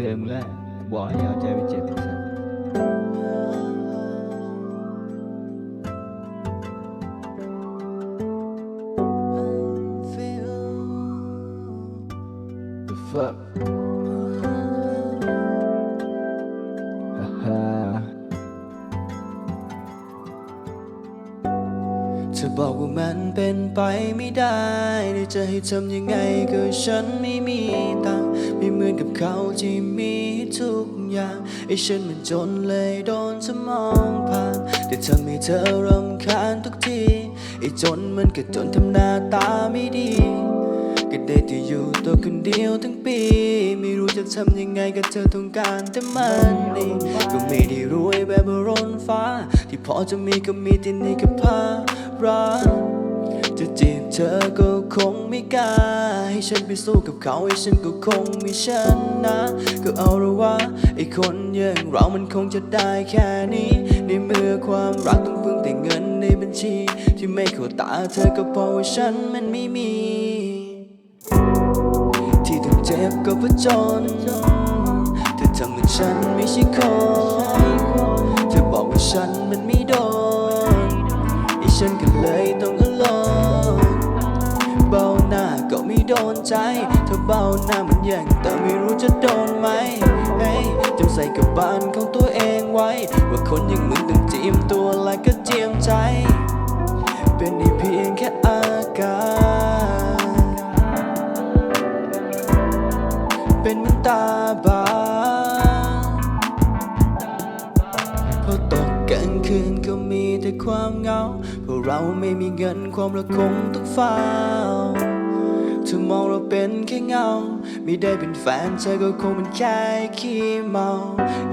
ตือนมึงแล้วบอกให้เอาใจไปเจ็บสัส The fuck ฮ่าฮ่าเธอบอกว่ามันเป็นไปไม่ได้ที่จะให้ทำยังไงก็ฉันไม่มีตังค์ ไม่เหมือนกับเขาที่มีทุกอย่างไอ้ฉันมันจนเลยโดนสมองผ่านแต่ทำให้เธอรำคาญทุกทีไอ้จนมันก็จนทำหน้าตาไม่ดีก็ได้แต่อยู่ตัวคนเดียวทั้งปี ไม่รู้จะทำยังไงกับเธอต้องการแต่มันนี่ก็ไม่ได้รวยแบบบรนฟ้า ที่พอจะมีก็มีที่นี่ก็พารัก จะจีบเธอก็คงไม่กล้าให้ฉันไปสู้กับเขาให้ฉันก็คงไม่ชนะ ก็เอาละว่าไอ้คนอย่างเรามันคงจะได้แค่นี้ ในเมื่อความรักต้องพึ่งแต่เงินในบัญชี ที่ไม่เข้าตาเธอก็เพราะว่าฉันมันไม่มี ที่ต้องเจ็บก็เพราะจนเธอทำเหมือนฉันไม่ใช่คนเธอบอกว่าฉันมันไม่โดนไอ้ฉันก็เลยต้องอลง โดนใจ เธอเบาหน้ามันแยังแต่ไม่รู้จะโดนไหมเฮ้ยจำใส่กับบ้านของตัวเองไว้ ว่าคนอย่างมึงต้องเจียมตัวและก็เจียมใจ เป็นได้เพียงแค่อาการเป็นเหมือนตาบาพอตกกลางคืนก็มีแต่ความเหงาเพราะเราไม่มีเงินความรักคงต้องเฝ้า ธอมองเราเป็นแค่เงา ไม่ได้เป็นแฟนเธอก็คงเป็นแค่ขี้เมา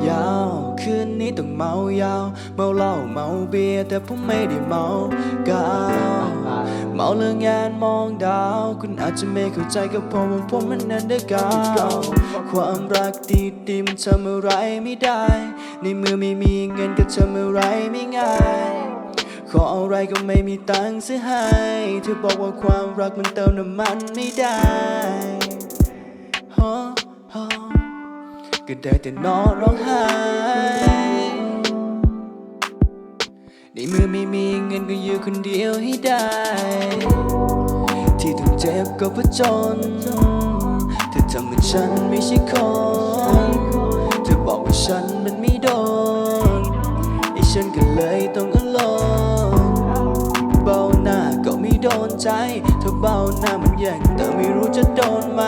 ยาวคืนนี้ต้องเมายาว เมาเหล้าเมาเบียร์แต่ผมไม่ได้เมากาวเมาเรื่องงานมองดาว คุณอาจจะไม่เข้าใจกับผมว่าผมมันนั้นได้กาวความรักดีๆมันทำอะไรไม่ได้ ในเมื่อไม่มีเงินก็ทำอะไรไม่ง่าย ออะไรก็ไม่มีตังค์ซื้อให้ เธอบอกว่าความรักมันเติมน้ำมันไม่ได้ฮะฮะก็ได้แต่นอนร้องไห้ในเมื่อไม่มีเงินก็อยู่คนเดียวให้ได้ ที่ต้องเจ็บก็เพราะจนเธอทำเหมือนฉันไม่ใช่คนเธอบอกว่าฉันมันไม่โดนไอ้ฉันก็เลยต้อง เธอเบาหน้ามันแย่งแต่ไม่รู้จะโดนไหม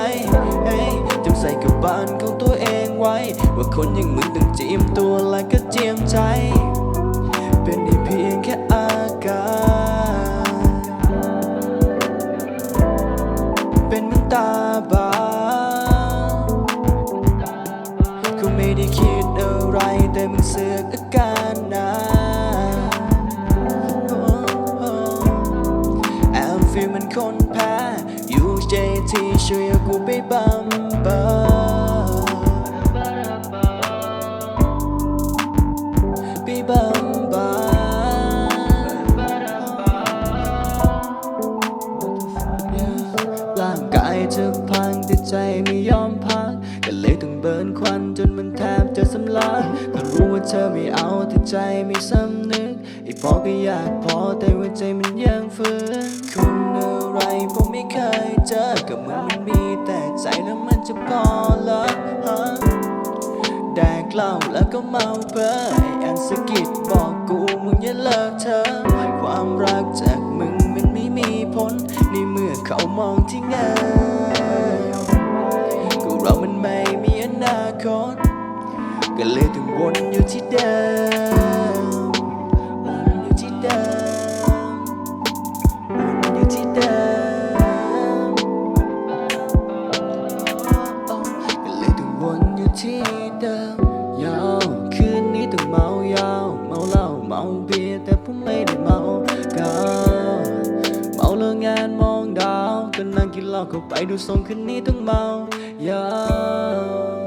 เฮ้ยจำใส่กับบ้านของตัวเองไว้ ว่าคนอย่างมึงต้องเจียมตัวและก็เจียมใจ เป็นได้เพียงแค่อาการเป็นเหมือนตาบา คนแพ้อยู่เจที่ช่วยกูไปบัมเบอไปบัมบาร่างกายจะพังแต่ใจไม่ยอมพักก็เลยต้องเบิร์นควันจนมันแทบจะสำลักก็รู้ว่าเธอไม่เอาแต่ใจไม่สำนึก อ้พอก็อยากพอแต่ว่าใจมันยังฝืนคนอะไรผมไม่เคยเจอกับมึงมันมีแต่ใจแล้วมันจะพอเหรอฮะแดกเหล้าแล้วก็เมาเพ้อไอ้อันสกิดบอกกูมึงอย่าเลิกเธอ ความรักจากมึงมันไม่มีผลในเมื่อเขามองที่เงินก็เรามันไม่มีอนาคตก็เลยต้องวนอยู่ที่เดิม ที่เดิมยาวคืนนี้ต้องเมายาวเมาเหล้าเมาเบียร์แต่ผมไม่ได้เมากาวเมาเลิกงานมองดาวก็นั่งกินเหล้าเข้าไปดูทรงคืนนี้ต้องเมายาว